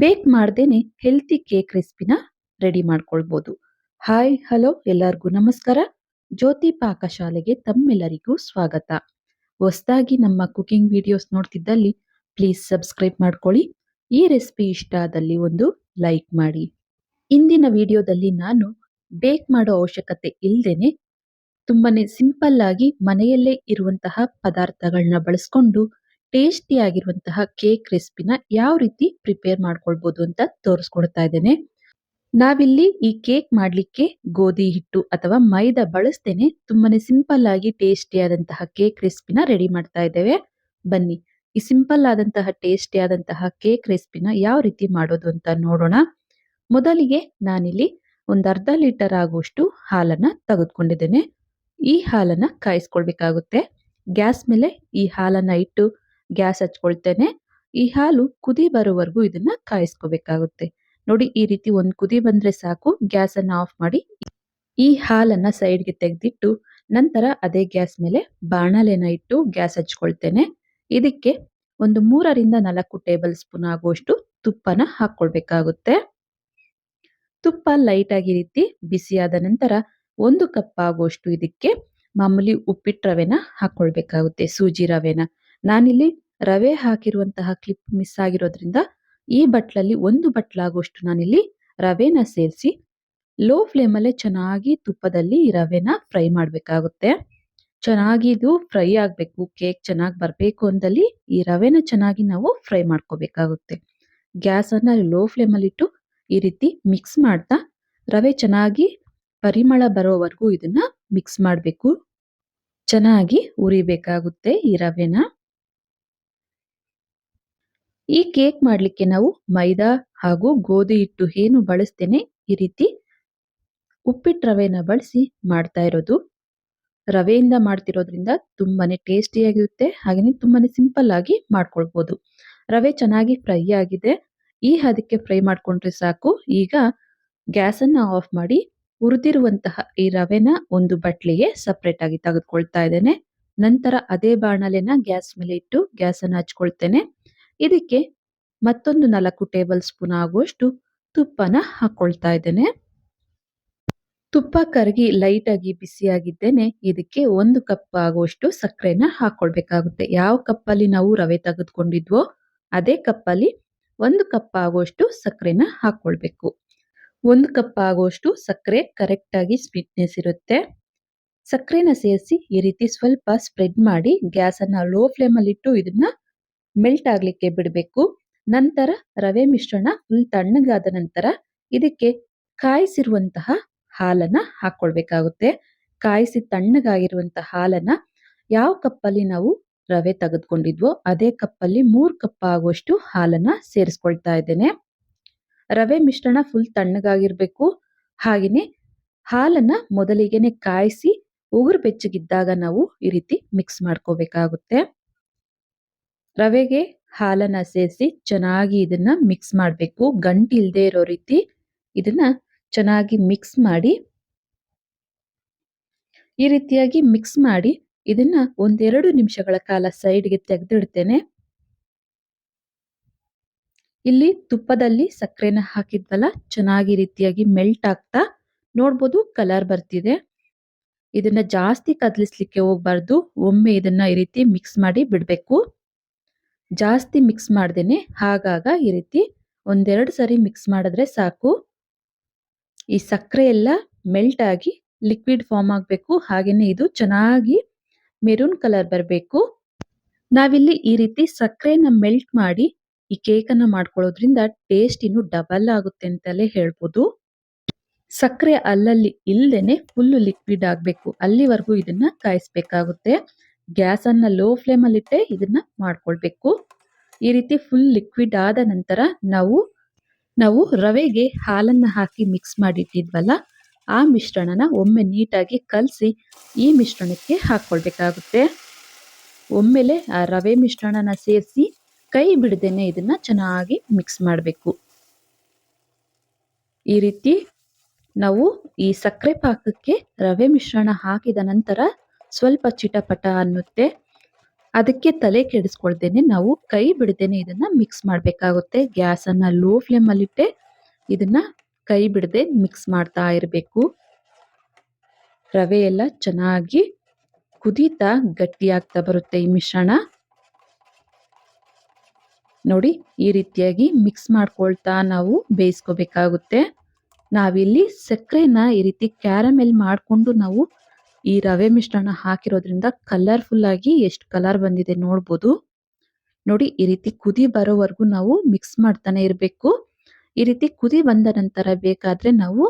ಬೇಕ್ ಮಾಡ್ದೇನೆ healthy cake ರೆಸಿಪಿನ ರೆಡಿ ಮಾಡ್ಕೊಳ್ಬೋದು. ಹಾಯ್ ಹಲೋ ಎಲ್ಲರಿಗೂ ನಮಸ್ಕಾರ. ಜ್ಯೋತಿ ಪಾಕಶಾಲೆಗೆ ತಮ್ಮೆಲ್ಲರಿಗೂ ಸ್ವಾಗತ. ಹೊಸದಾಗಿ ನಮ್ಮ ಕುಕಿಂಗ್ ವಿಡಿಯೋಸ್ ನೋಡ್ತಿದ್ದಲ್ಲಿ ಪ್ಲೀಸ್ ಸಬ್ಸ್ಕ್ರೈಬ್ ಮಾಡ್ಕೊಳ್ಳಿ. ಈ ರೆಸಿಪಿ ಇಷ್ಟ ಆದಲ್ಲಿ ಒಂದು ಲೈಕ್ ಮಾಡಿ. ಇಂದಿನ ವಿಡಿಯೋದಲ್ಲಿ ನಾನು ಬೇಕ್ ಮಾಡೋ ಅವಶ್ಯಕತೆ ಇಲ್ಲದೇನೆ ಸಿಂಪಲ್ ಆಗಿ ಮನೆಯಲ್ಲೇ ಇರುವಂತಹ ಪದಾರ್ಥಗಳನ್ನ ಬಳಸ್ಕೊಂಡು ಟೇಸ್ಟಿ ಆಗಿರುವಂತಹ ಕೇಕ್ ರೆಸಿಪಿನ ಯಾವ ರೀತಿ ಪ್ರಿಪೇರ್ ಮಾಡ್ಕೊಳ್ಬೋದು ಅಂತ ತೋರಿಸ್ಕೊಡ್ತಾ ಇದ್ದೇನೆ. ನಾವಿಲ್ಲಿ ಈ ಕೇಕ್ ಮಾಡಲಿಕ್ಕೆ ಗೋಧಿ ಹಿಟ್ಟು ಅಥವಾ ಮೈದಾ ಬಳಸ್ತೇನೆ. ತುಂಬಾನೇ ಸಿಂಪಲ್ ಆಗಿ ಟೇಸ್ಟಿ ಆದಂತಹ ಕೇಕ್ ರೆಸಿಪಿನ ರೆಡಿ ಮಾಡ್ತಾ ಇದ್ದೇವೆ. ಬನ್ನಿ, ಈ ಸಿಂಪಲ್ ಆದಂತಹ ಟೇಸ್ಟಿ ಆದಂತಹ ಕೇಕ್ ರೆಸಿಪಿನ ಯಾವ ರೀತಿ ಮಾಡೋದು ಅಂತ ನೋಡೋಣ. ಮೊದಲಿಗೆ ನಾನಿಲ್ಲಿ ಒಂದು ಅರ್ಧ ಲೀಟರ್ ಆಗುವಷ್ಟು ಹಾಲನ್ನ ತೆಗೆದುಕೊಂಡಿದ್ದೇನೆ. ಈ ಹಾಲನ್ನ ಕಾಯಿಸ್ಕೊಳ್ಬೇಕಾಗುತ್ತೆ. ಗ್ಯಾಸ್ ಮೇಲೆ ಈ ಹಾಲನ್ನ ಇಟ್ಟು ಗ್ಯಾಸ್ ಹಚ್ಕೊಳ್ತೇನೆ. ಈ ಹಾಲು ಕುದಿ ಬರೋವರೆಗೂ ಇದನ್ನ ಕಾಯಿಸ್ಕೋಬೇಕಾಗುತ್ತೆ. ನೋಡಿ ಈ ರೀತಿ ಒಂದು ಕುದಿ ಬಂದ್ರೆ ಸಾಕು. ಗ್ಯಾಸ್ ಅನ್ನ ಆಫ್ ಮಾಡಿ ಈ ಹಾಲನ್ನ ಸೈಡ್ಗೆ ತೆಗೆದಿಟ್ಟು ನಂತರ ಅದೇ ಗ್ಯಾಸ್ ಮೇಲೆ ಬಾಣಲೆನ ಇಟ್ಟು ಗ್ಯಾಸ್ ಹಚ್ಕೊಳ್ತೇನೆ. ಇದಕ್ಕೆ ಒಂದು ಮೂರರಿಂದ ನಾಲ್ಕು ಟೇಬಲ್ ಸ್ಪೂನ್ ಆಗುವಷ್ಟು ತುಪ್ಪನ ಹಾಕೊಳ್ಬೇಕಾಗುತ್ತೆ ತುಪ್ಪ ಲೈಟ್ ಆಗಿ ರೀತಿ ಬಿಸಿಯಾದ ನಂತರ ಒಂದು ಕಪ್ ಆಗುವಷ್ಟು ಇದಕ್ಕೆ ಮಾಮೂಲಿ ಉಪ್ಪಿಟ್ಟು ರವೆನ ಹಾಕೊಳ್ಬೇಕಾಗುತ್ತೆ ಸೂಜಿ ರವೆನ. ನಾನಿಲ್ಲಿ ರವೆ ಹಾಕಿರುವಂತಹ ಕ್ಲಿಪ್ ಮಿಸ್ ಆಗಿರೋದ್ರಿಂದ ಈ ಬಟ್ಲಲ್ಲಿ ಒಂದು ಬಟ್ಲಾಗುವಷ್ಟು ನಾನಿಲ್ಲಿ ರವೆನ ಸೇರಿಸಿ ಲೋ ಫ್ಲೇಮಲ್ಲೇ ಚೆನ್ನಾಗಿ ತುಪ್ಪದಲ್ಲಿ ರವೆನ ಫ್ರೈ ಮಾಡಬೇಕಾಗುತ್ತೆ. ಚೆನ್ನಾಗಿ ಇದು ಫ್ರೈ ಆಗಬೇಕು ಕೇಕ್ ಚೆನ್ನಾಗಿ ಬರಬೇಕು ಅಂದಲ್ಲಿ ಈ ರವೆನ ಚೆನ್ನಾಗಿ ನಾವು ಫ್ರೈ ಮಾಡ್ಕೋಬೇಕಾಗುತ್ತೆ. ಗ್ಯಾಸನ್ನು ಲೋ ಫ್ಲೇಮಲ್ಲಿಟ್ಟು ಈ ರೀತಿ ಮಿಕ್ಸ್ ಮಾಡ್ತಾ ರವೆ ಚೆನ್ನಾಗಿ ಪರಿಮಳ ಬರೋವರೆಗೂ ಇದನ್ನ ಮಿಕ್ಸ್ ಮಾಡಬೇಕು. ಚೆನ್ನಾಗಿ ಉರಿಬೇಕಾಗುತ್ತೆ ಈ ರವೆನ. ಈ ಕೇಕ್ ಮಾಡಲಿಕ್ಕೆ ನಾವು ಮೈದಾ ಹಾಗೂ ಗೋಧಿ ಹಿಟ್ಟು ಏನು ಬಳಸ್ತೇನೆ ಈ ರೀತಿ ಉಪ್ಪಿಟ್ಟು ರವೆನ ಬಳಸಿ ಮಾಡ್ತಾ ಇರೋದು. ರವೆಯಿಂದ ಮಾಡ್ತಿರೋದ್ರಿಂದ ತುಂಬಾನೇ ಟೇಸ್ಟಿಯಾಗಿರುತ್ತೆ ಹಾಗೆಯೇ ತುಂಬಾನೇ ಸಿಂಪಲ್ ಆಗಿ ಮಾಡ್ಕೊಳ್ಬೋದು. ರವೆ ಚೆನ್ನಾಗಿ ಫ್ರೈ ಆಗಿದೆ. ಈ ಹದಕ್ಕೆ ಫ್ರೈ ಮಾಡ್ಕೊಂಡ್ರೆ ಸಾಕು. ಈಗ ಗ್ಯಾಸನ್ನ ಆಫ್ ಮಾಡಿ ಹುರಿದಿರುವಂತಹ ಈ ರವೆನ ಒಂದು ಬಟ್ಲಿಗೆ ಸಪ್ರೇಟ್ ಆಗಿ ತೆಗೆದುಕೊಳ್ತಾ ಇದ್ದೇನೆ. ನಂತರ ಅದೇ ಬಾಣಲೆನ ಗ್ಯಾಸ್ ಮೇಲೆ ಇಟ್ಟು ಗ್ಯಾಸನ್ನು ಹಚ್ಕೊಳ್ತೇನೆ. ಇದಕ್ಕೆ ಮತ್ತೊಂದು ನಾಲ್ಕು ಟೇಬಲ್ ಸ್ಪೂನ್ ಆಗುವಷ್ಟು ತುಪ್ಪನ ಹಾಕೊಳ್ತಾ ಇದ್ದೇನೆ. ತುಪ್ಪ ಕರಗಿ ಲೈಟ್ ಆಗಿ ಬಿಸಿಯಾಗಿದ್ದೇನೆ ಇದಕ್ಕೆ ಒಂದು ಕಪ್ ಆಗುವಷ್ಟು ಸಕ್ಕರೆನ ಹಾಕೊಳ್ಬೇಕಾಗುತ್ತೆ. ಯಾವ ಕಪ್ಪಲ್ಲಿ ನಾವು ರವೆ ತೆಗೆದುಕೊಂಡಿದ್ವೋ ಅದೇ ಕಪ್ಪಲ್ಲಿ ಒಂದು ಕಪ್ ಆಗುವಷ್ಟು ಸಕ್ಕರೆನ ಹಾಕೊಳ್ಬೇಕು. ಒಂದು ಕಪ್ ಆಗುವಷ್ಟು ಸಕ್ಕರೆ ಕರೆಕ್ಟ್ ಆಗಿ ಸ್ವೀಟ್ನೆಸ್ ಇರುತ್ತೆ. ಸಕ್ಕರೆನ ಸೇರಿಸಿ ಈ ರೀತಿ ಸ್ವಲ್ಪ ಸ್ಪ್ರೆಡ್ ಮಾಡಿ ಗ್ಯಾಸ್ ಅನ್ನ ಲೋ ಫ್ಲೇಮ್ ಅಲ್ಲಿ ಇಟ್ಟು ಇದನ್ನ ಮೆಲ್ಟ್ ಆಗ್ಲಿಕ್ಕೆ ಬಿಡಬೇಕು. ನಂತರ ರವೆ ಮಿಶ್ರಣ ಫುಲ್ ತಣ್ಣಗಾದ ನಂತರ ಇದಕ್ಕೆ ಕಾಯಿಸಿರುವಂತಹ ಹಾಲನ್ನ ಹಾಕೊಳ್ಬೇಕಾಗುತ್ತೆ. ಕಾಯಿಸಿ ತಣ್ಣಗಾಗಿರುವಂತಹ ಹಾಲನ್ನ ಯಾವ ಕಪ್ಪಲ್ಲಿ ನಾವು ರವೆ ತೆಗೆದುಕೊಂಡಿದ್ವೋ ಅದೇ ಕಪ್ಪಲ್ಲಿ ಮೂರು ಕಪ್ ಆಗುವಷ್ಟು ಹಾಲನ್ನ ಸೇರಿಸ್ಕೊಳ್ತಾ ಇದ್ದೇನೆ. ರವೆ ಮಿಶ್ರಣ ಫುಲ್ ತಣ್ಣಗಾಗಿರ್ಬೇಕು. ಹಾಗೆಯೇ ಹಾಲನ್ನ ಮೊದಲಿಗೆನೆ ಕಾಯಿಸಿ ಉಗುರು ಬೆಚ್ಚಗಿದ್ದಾಗ ನಾವು ಈ ರೀತಿ ಮಿಕ್ಸ್ ಮಾಡ್ಕೋಬೇಕಾಗುತ್ತೆ. ರವೆಗೆ ಹಾಲನ್ನ ಸೇರಿಸಿ ಚೆನ್ನಾಗಿ ಇದನ್ನ ಮಿಕ್ಸ್ ಮಾಡಬೇಕು. ಗಂಟು ಇಲ್ಲದೆ ಇರೋ ರೀತಿ ಇದನ್ನ ಚೆನ್ನಾಗಿ ಮಿಕ್ಸ್ ಮಾಡಿ, ಈ ರೀತಿಯಾಗಿ ಮಿಕ್ಸ್ ಮಾಡಿ ಇದನ್ನ ಒಂದೆರಡು ನಿಮಿಷಗಳ ಕಾಲ ಸೈಡ್ಗೆ ತೆಗೆದಿಡ್ತೇನೆ. ಇಲ್ಲಿ ತುಪ್ಪದಲ್ಲಿ ಸಕ್ಕರೆನ ಹಾಕಿದ್ವಲ್ಲ, ಚೆನ್ನಾಗಿ ರೀತಿಯಾಗಿ ಮೆಲ್ಟ್ ಆಗ್ತಾ ನೋಡ್ಬೋದು ಕಲರ್ ಬರ್ತಿದೆ. ಇದನ್ನ ಜಾಸ್ತಿ ಕದಲಿಸ್ಲಿಕ್ಕೆ ಹೋಗ್ಬಾರ್ದು, ಒಮ್ಮೆ ಇದನ್ನ ಈ ರೀತಿ ಮಿಕ್ಸ್ ಮಾಡಿ ಬಿಡಬೇಕು. ಜಾಸ್ತಿ ಮಿಕ್ಸ್ ಮಾಡ್ದೇನೆ ಹಾಗಾಗ ಈ ರೀತಿ ಒಂದೆರಡು ಸರಿ ಮಿಕ್ಸ್ ಮಾಡಿದ್ರೆ ಸಾಕು. ಈ ಸಕ್ಕರೆ ಎಲ್ಲ ಮೆಲ್ಟ್ ಆಗಿ ಲಿಕ್ವಿಡ್ ಫಾರ್ಮ್ ಆಗಬೇಕು. ಹಾಗೆಯೇ ಇದು ಚೆನ್ನಾಗಿ ಮೆರೂನ್ ಕಲರ್ ಬರಬೇಕು. ನಾವಿಲ್ಲಿ ಈ ರೀತಿ ಸಕ್ಕರೆನ ಮೆಲ್ಟ್ ಮಾಡಿ ಈ ಕೇಕನ್ನು ಮಾಡ್ಕೊಳ್ಳೋದ್ರಿಂದ ಟೇಸ್ಟ್ ಇನ್ನು ಡಬಲ್ ಆಗುತ್ತೆ ಅಂತಲೇ ಹೇಳ್ಬೋದು. ಸಕ್ಕರೆ ಅಲ್ಲಲ್ಲಿ ಇಲ್ಲದೇನೆ ಫುಲ್ ಲಿಕ್ವಿಡ್ ಆಗಬೇಕು. ಅಲ್ಲಿವರೆಗೂ ಇದನ್ನ ಕಾಯಿಸ್ಬೇಕಾಗುತ್ತೆ. ಗ್ಯಾಸ್ ಅನ್ನ ಲೋ ಫ್ಲೇಮ್ ಅಲ್ಲಿ ಇಟ್ಟೆ ಇದನ್ನ ಮಾಡ್ಕೊಳ್ಬೇಕು. ಈ ರೀತಿ ಫುಲ್ ಲಿಕ್ವಿಡ್ ಆದ ನಂತರ ನಾವು ನಾವು ರವೆಗೆ ಹಾಲನ್ನ ಹಾಕಿ ಮಿಕ್ಸ್ ಮಾಡಿಟ್ಟಿದ್ವಲ್ಲ, ಆ ಮಿಶ್ರಣನ ಒಮ್ಮೆ ನೀಟಾಗಿ ಕಲಸಿ ಈ ಮಿಶ್ರಣಕ್ಕೆ ಹಾಕ್ಕೊಳ್ಬೇಕಾಗುತ್ತೆ ಒಮ್ಮೆಲೆ ಆ ರವೆ ಮಿಶ್ರಣನ ಸೇರಿಸಿ ಕೈ ಬಿಡದೇನೆ ಇದನ್ನ ಚೆನ್ನಾಗಿ ಮಿಕ್ಸ್ ಮಾಡಬೇಕು. ಈ ರೀತಿ ನಾವು ಈ ಸಕ್ಕರೆ ಪಾಕಕ್ಕೆ ರವೆ ಮಿಶ್ರಣ ಹಾಕಿದ ನಂತರ ಸ್ವಲ್ಪ ಚಿಟಪಟ ಅನ್ನುತ್ತೆ. ಅದಕ್ಕೆ ತಲೆ ಕೆಡಿಸ್ಕೊಳ್ದೇನೆ ನಾವು ಕೈ ಬಿಡದೇನೆ ಇದನ್ನ ಮಿಕ್ಸ್ ಮಾಡಬೇಕಾಗುತ್ತೆ. ಗ್ಯಾಸನ್ನ ಲೋ ಫ್ಲೇಮಲ್ಲಿಟ್ಟೆ ಇದನ್ನ ಕೈ ಬಿಡದೆ ಮಿಕ್ಸ್ ಮಾಡ್ತಾ ಇರಬೇಕು. ರವೆ ಎಲ್ಲ ಚೆನ್ನಾಗಿ ಕುದೀತಾ ಗಟ್ಟಿಯಾಗ್ತಾ ಬರುತ್ತೆ ಈ ಮಿಶ್ರಣ. ನೋಡಿ, ಈ ರೀತಿಯಾಗಿ ಮಿಕ್ಸ್ ಮಾಡ್ಕೊಳ್ತಾ ನಾವು ಬೇಯಿಸ್ಕೋಬೇಕಾಗುತ್ತೆ. ನಾವಿಲ್ಲಿ ಸಕ್ಕರೆನ ಈ ರೀತಿ ಕ್ಯಾರಮೆಲ್ ಮಾಡಿಕೊಂಡು ನಾವು ಈ ರವೆ ಮಿಶ್ರಣ ಹಾಕಿರೋದ್ರಿಂದ ಕಲರ್ಫುಲ್ ಆಗಿ ಎಷ್ಟು ಕಲರ್ ಬಂದಿದೆ ನೋಡ್ಬೋದು. ನೋಡಿ, ಈ ರೀತಿ ಕುದಿ ಬರೋವರೆಗೂ ನಾವು ಮಿಕ್ಸ್ ಮಾಡ್ತಾನೆ ಇರಬೇಕು. ಈ ರೀತಿ ಕುದಿ ಬಂದ ನಂತರ ಬೇಕಾದ್ರೆ ನಾವು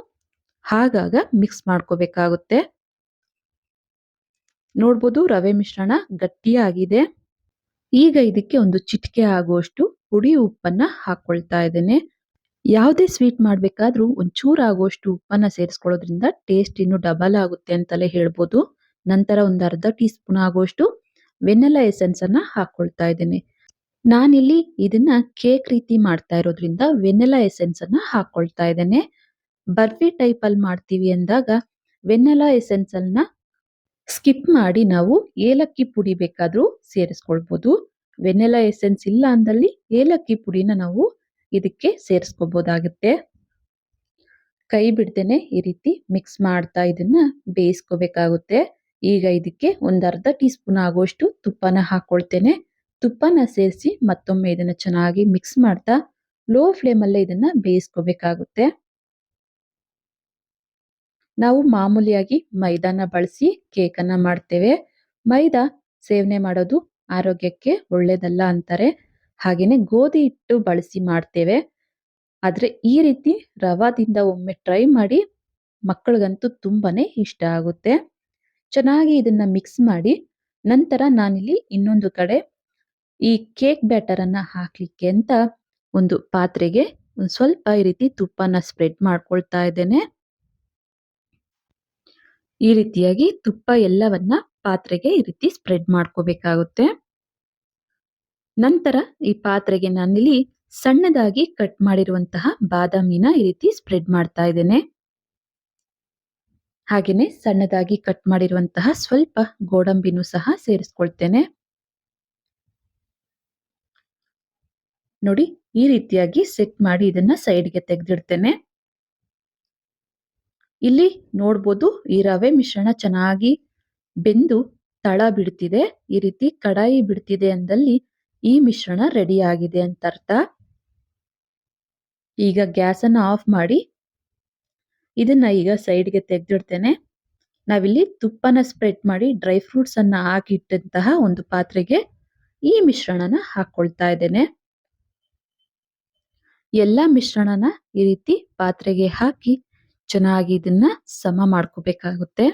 ಹಾಗಾಗ ಮಿಕ್ಸ್ ಮಾಡ್ಕೋಬೇಕಾಗುತ್ತೆ. ನೋಡ್ಬೋದು, ರವೆ ಮಿಶ್ರಣ ಗಟ್ಟಿಯಾಗಿದೆ. ಈಗ ಇದಕ್ಕೆ ಒಂದು ಚಿಟಿಕೆ ಆಗುವಷ್ಟು ಪುಡಿ ಉಪ್ಪನ್ನ ಹಾಕೊಳ್ತಾ ಇದ್ದೇನೆ. ಯಾವುದೇ ಸ್ವೀಟ್ ಮಾಡಬೇಕಾದ್ರೂ ಒಂಚೂರು ಆಗೋಷ್ಟು ಉಪ್ಪನ್ನ ಸೇರಿಸ್ಕೊಳ್ಳೋದ್ರಿಂದ ಟೇಸ್ಟ್ ಇನ್ನು ಡಬಲ್ ಆಗುತ್ತೆ ಅಂತಲೇ ಹೇಳ್ಬೋದು. ನಂತರ ಒಂದು ಅರ್ಧ ಟೀ ಸ್ಪೂನ್ ಆಗುವಷ್ಟು ವೆನ್ನೆಲ್ಲ ಎಸೆನ್ಸನ್ನು ಹಾಕ್ಕೊಳ್ತಾ ಇದ್ದೇನೆ. ನಾನಿಲ್ಲಿ ಇದನ್ನ ಕೇಕ್ ರೀತಿ ಮಾಡ್ತಾ ಇರೋದ್ರಿಂದ ವೆನ್ನೆಲ್ಲ ಎಸೆನ್ಸ್ ಅನ್ನ ಹಾಕೊಳ್ತಾ ಇದ್ದೇನೆ. ಬರ್ಫಿ ಟೈಪ್ ಅಲ್ಲಿ ಮಾಡ್ತೀವಿ ಅಂದಾಗ ವೆನ್ನೆಲ್ಲ ಎಸೆನ್ಸ್ ಅನ್ನ ಸ್ಕಿಪ್ ಮಾಡಿ ನಾವು ಏಲಕ್ಕಿ ಪುಡಿ ಬೇಕಾದರೂ ಸೇರಿಸ್ಕೊಳ್ಬೋದು. ವೆನ್ನೆಲ್ಲ ಎಸೆನ್ಸ್ ಇಲ್ಲ ಅಂದಲ್ಲಿ ಏಲಕ್ಕಿ ಪುಡಿನ ನಾವು ಇದಕ್ಕೆ ಸೇರಿಸ್ಕೋಬಹುದಾಗುತ್ತೆ ಕೈ ಬಿಡ್ದೇನೆ ಈ ರೀತಿ ಮಿಕ್ಸ್ ಮಾಡ್ತಾ ಇದನ್ನ ಬೇಯಿಸ್ಕೋಬೇಕಾಗುತ್ತೆ. ಈಗ ಇದಕ್ಕೆ ಒಂದ್ ಅರ್ಧ ಟೀ ಸ್ಪೂನ್ ಆಗುವಷ್ಟು ತುಪ್ಪನ ಹಾಕೊಳ್ತೇನೆ. ತುಪ್ಪನ ಸೇರಿಸಿ ಮತ್ತೊಮ್ಮೆ ಇದನ್ನ ಚೆನ್ನಾಗಿ ಮಿಕ್ಸ್ ಮಾಡ್ತಾ ಲೋ ಫ್ಲೇಮ್ ಅಲ್ಲೇ ಇದನ್ನ ಬೇಯಿಸ್ಕೋಬೇಕಾಗುತ್ತೆ. ನಾವು ಮಾಮೂಲಿಯಾಗಿ ಮೈದಾನ ಬಳಸಿ ಕೇಕ್ ಅನ್ನ ಮಾಡ್ತೇವೆ. ಮೈದಾ ಸೇವನೆ ಮಾಡೋದು ಆರೋಗ್ಯಕ್ಕೆ ಒಳ್ಳೇದಲ್ಲ ಅಂತಾರೆ. ಹಾಗೇನೆ ಗೋಧಿ ಹಿಟ್ಟು ಬಳಸಿ ಮಾಡ್ತೇವೆ. ಆದರೆ ಈ ರೀತಿ ರವಾದಿಂದ ಒಮ್ಮೆ ಟ್ರೈ ಮಾಡಿ ಮಕ್ಕಳಿಗಂತೂ ತುಂಬಾನೇ ಇಷ್ಟ ಆಗುತ್ತೆ. ಚೆನ್ನಾಗಿ ಇದನ್ನ ಮಿಕ್ಸ್ ಮಾಡಿ ನಂತರ ನಾನಿಲ್ಲಿ ಇನ್ನೊಂದು ಕಡೆ ಈ ಕೇಕ್ ಬ್ಯಾಟರ್ ಅನ್ನ ಹಾಕ್ಲಿಕ್ಕೆ ಅಂತ ಒಂದು ಪಾತ್ರೆಗೆ ಒಂದು ಸ್ವಲ್ಪ ಈ ರೀತಿ ತುಪ್ಪನ ಸ್ಪ್ರೆಡ್ ಮಾಡ್ಕೊಳ್ತಾ ಇದ್ದೇನೆ. ಈ ರೀತಿಯಾಗಿ ತುಪ್ಪ ಎಲ್ಲವನ್ನ ಪಾತ್ರೆಗೆ ಈ ರೀತಿ ಸ್ಪ್ರೆಡ್ ಮಾಡ್ಕೋಬೇಕಾಗುತ್ತೆ. ನಂತರ ಈ ಪಾತ್ರೆಗೆ ನಾನಿಲ್ಲಿ ಸಣ್ಣದಾಗಿ ಕಟ್ ಮಾಡಿರುವಂತಹ ಬಾದಾಮಿನ ಈ ರೀತಿ ಸ್ಪ್ರೆಡ್ ಮಾಡ್ತಾ ಇದ್ದೇನೆ. ಹಾಗೇನೆ ಸಣ್ಣದಾಗಿ ಕಟ್ ಮಾಡಿರುವಂತಹ ಸ್ವಲ್ಪ ಗೋಡಂಬಿನೂ ಸಹ ಸೇರಿಸ್ಕೊಳ್ತೇನೆ. ನೋಡಿ, ಈ ರೀತಿಯಾಗಿ ಸೆಟ್ ಮಾಡಿ ಇದನ್ನ ಸೈಡ್ಗೆ ತೆಗೆದಿಡ್ತೇನೆ. ಇಲ್ಲಿ ನೋಡ್ಬೋದು ಈ ರವೆ ಮಿಶ್ರಣ ಚೆನ್ನಾಗಿ ಬೆಂದು ತಳ ಬಿಡ್ತಿದೆ. ಈ ರೀತಿ ಕಡಾಯಿ ಬಿಡ್ತಿದೆ ಅಂದಲ್ಲಿ ಈ ಮಿಶ್ರಣ ರೆಡಿ ಆಗಿದೆ ಅಂತ ಅರ್ಥ ಈಗ ಗ್ಯಾಸನ್ನು ಆಫ್ ಮಾಡಿ, ಇದನ್ನ ಈಗ ಸೈಡ್ಗೆ ತೆಗೆದಿಡ್ತೇನೆ. ನಾವಿಲ್ಲಿ ತುಪ್ಪನ ಸ್ಪ್ರೆಡ್ ಮಾಡಿ ಡ್ರೈ ಫ್ರೂಟ್ಸ್ ಅನ್ನ ಹಾಕಿಟ್ಟಂತಹ ಒಂದು ಪಾತ್ರೆಗೆ ಈ ಮಿಶ್ರಣನ ಹಾಕೊಳ್ತಾ ಇದ್ದೇನೆ. ಎಲ್ಲ ಮಿಶ್ರಣನ ಈ ರೀತಿ ಪಾತ್ರೆಗೆ ಹಾಕಿ ಚೆನ್ನಾಗಿ ಇದನ್ನ ಸಮ ಮಾಡ್ಕೋಬೇಕಾಗುತ್ತೆ.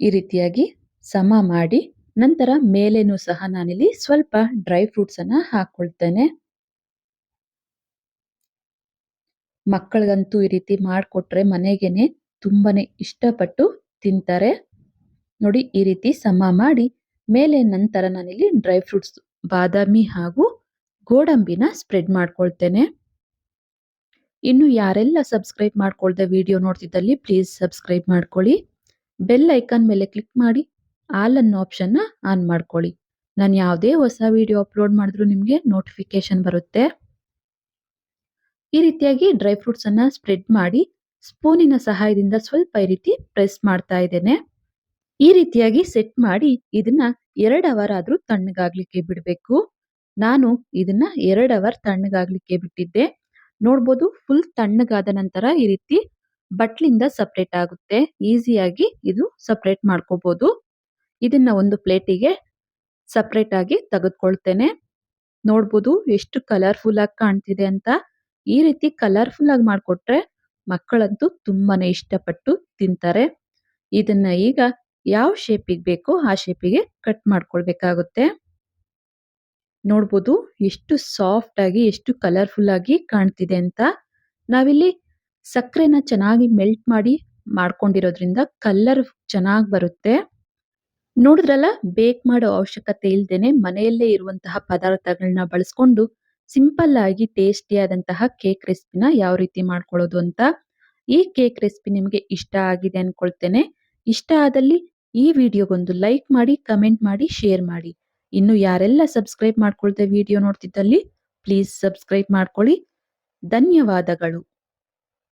ಈ ರೀತಿಯಾಗಿ ಸಮ ಮಾಡಿ ನಂತರ ಮೇಲೇನು ಸಹ ನಾನಿಲ್ಲಿ ಸ್ವಲ್ಪ ಡ್ರೈ ಫ್ರೂಟ್ಸ್ ಅನ್ನ ಹಾಕೊಳ್ತೇನೆ. ಮಕ್ಕಳಿಗಂತೂ ಈ ರೀತಿ ಮಾಡಿಕೊಟ್ರೆ ಮನೆಗೇನೆ ತುಂಬಾನೇ ಇಷ್ಟಪಟ್ಟು ತಿಂತಾರೆ. ನೋಡಿ ಈ ರೀತಿ ಸಮ ಮಾಡಿ ಮೇಲೆ ನಂತರ ನಾನಿಲ್ಲಿ ಡ್ರೈ ಫ್ರೂಟ್ಸ್ ಬಾದಾಮಿ ಹಾಗೂ ಗೋಡಂಬಿನ ಸ್ಪ್ರೆಡ್ ಮಾಡ್ಕೊಳ್ತೇನೆ. ಇನ್ನು ಯಾರೆಲ್ಲ ಸಬ್ಸ್ಕ್ರೈಬ್ ಮಾಡ್ಕೊಳ್ದೆ ವಿಡಿಯೋ ನೋಡ್ತಿದ್ದಲ್ಲಿ ಪ್ಲೀಸ್ ಸಬ್ಸ್ಕ್ರೈಬ್ ಮಾಡ್ಕೊಳ್ಳಿ. ಬೆಲ್ ಐಕಾನ್ ಮೇಲೆ ಕ್ಲಿಕ್ ಮಾಡಿ. ಆಲ್ ಅನ್ನೋ ಆಪ್ಷನ್ನ ಆನ್ ಮಾಡ್ಕೊಳ್ಳಿ. ನಾನು ಯಾವುದೇ ಹೊಸ ವಿಡಿಯೋ ಅಪ್ಲೋಡ್ ಮಾಡಿದ್ರು ನಿಮಗೆ ನೋಟಿಫಿಕೇಶನ್ ಬರುತ್ತೆ. ಈ ರೀತಿಯಾಗಿ ಡ್ರೈ ಫ್ರೂಟ್ಸ್ ಅನ್ನ ಸ್ಪ್ರೆಡ್ ಮಾಡಿ ಸ್ಪೂನಿನ ಸಹಾಯದಿಂದ ಸ್ವಲ್ಪ ಈ ರೀತಿ ಪ್ರೆಸ್ ಮಾಡ್ತಾ ಇದ್ದೇನೆ. ಈ ರೀತಿಯಾಗಿ ಸೆಟ್ ಮಾಡಿ ಇದನ್ನ ಎರಡು ಅವರ್ ಆದ್ರೂ ತಣ್ಣಗಾಗ್ಲಿಕ್ಕೆ ಬಿಡಬೇಕು. ನಾನು ಇದನ್ನ ಎರಡು ಅವರ್ ತಣ್ಣಗಾಗ್ಲಿಕ್ಕೆ ಬಿಟ್ಟಿದ್ದೆ. ನೋಡ್ಬೋದು ಫುಲ್ ತಣ್ಣಗಾದ ನಂತರ ಈ ರೀತಿ ಬಟ್ಲಿಂದ ಸಪ್ರೇಟ್ ಆಗುತ್ತೆ. ಈಸಿಯಾಗಿ ಇದು ಸಪ್ರೇಟ್ ಮಾಡ್ಕೋಬಹುದು ಇದನ್ನ ಒಂದು ಪ್ಲೇಟಿಗೆ ಸಪ್ರೇಟ್ ಆಗಿ ತೆಗೆದುಕೊಳ್ತೇನೆ. ನೋಡ್ಬೋದು ಎಷ್ಟು ಕಲರ್ಫುಲ್ ಆಗಿ ಕಾಣ್ತಿದೆ ಅಂತ. ಈ ರೀತಿ ಕಲರ್ಫುಲ್ ಆಗಿ ಮಾಡಿಕೊಟ್ರೆ ಮಕ್ಕಳಂತೂ ತುಂಬಾನೇ ಇಷ್ಟಪಟ್ಟು ತಿಂತಾರೆ. ಇದನ್ನ ಈಗ ಯಾವ ಶೇಪಿಗೆ ಬೇಕೋ ಆ ಶೇಪಿಗೆ ಕಟ್ ಮಾಡ್ಕೊಳ್ಬೇಕಾಗುತ್ತೆ. ನೋಡ್ಬೋದು ಎಷ್ಟು ಸಾಫ್ಟ್ ಆಗಿ, ಎಷ್ಟು ಕಲರ್ಫುಲ್ ಆಗಿ ಕಾಣ್ತಿದೆ ಅಂತ. ನಾವಿಲ್ಲಿ ಸಕ್ಕರೆನ ಚೆನ್ನಾಗಿ ಮೆಲ್ಟ್ ಮಾಡಿ ಮಾಡ್ಕೊಂಡಿರೋದ್ರಿಂದ ಕಲರ್ ಚೆನ್ನಾಗಿ ಬರುತ್ತೆ. ನೋಡಿದ್ರಲ್ಲ, ಬೇಕ್ ಮಾಡೋ ಅವಶ್ಯಕತೆ ಇಲ್ದೇನೆ ಮನೆಯಲ್ಲೇ ಇರುವಂತಹ ಪದಾರ್ಥಗಳನ್ನ ಬಳಸ್ಕೊಂಡು ಸಿಂಪಲ್ ಆಗಿ ಟೇಸ್ಟಿ ಆದಂತಹ ಕೇಕ್ ರೆಸಿಪಿನ ಯಾವ ರೀತಿ ಮಾಡ್ಕೊಳ್ಳೋದು ಅಂತ ಈ ಕೇಕ್ ರೆಸಿಪಿ ನಿಮಗೆ ಇಷ್ಟ ಆಗಿದೆ ಅನ್ಕೊಳ್ತೇನೆ. ಇಷ್ಟ ಆದಲ್ಲಿ ಈ ವಿಡಿಯೋಗೊಂದು ಲೈಕ್ ಮಾಡಿ, ಕಮೆಂಟ್ ಮಾಡಿ, ಶೇರ್ ಮಾಡಿ. ಇನ್ನು ಯಾರೆಲ್ಲ ಸಬ್ಸ್ಕ್ರೈಬ್ ಮಾಡ್ಕೊಳ್ದೆ ವಿಡಿಯೋ ನೋಡ್ತಿದ್ದಲ್ಲಿ, ಪ್ಲೀಸ್ ಸಬ್ಸ್ಕ್ರೈಬ್ ಮಾಡ್ಕೊಳ್ಳಿ. ಧನ್ಯವಾದಗಳು.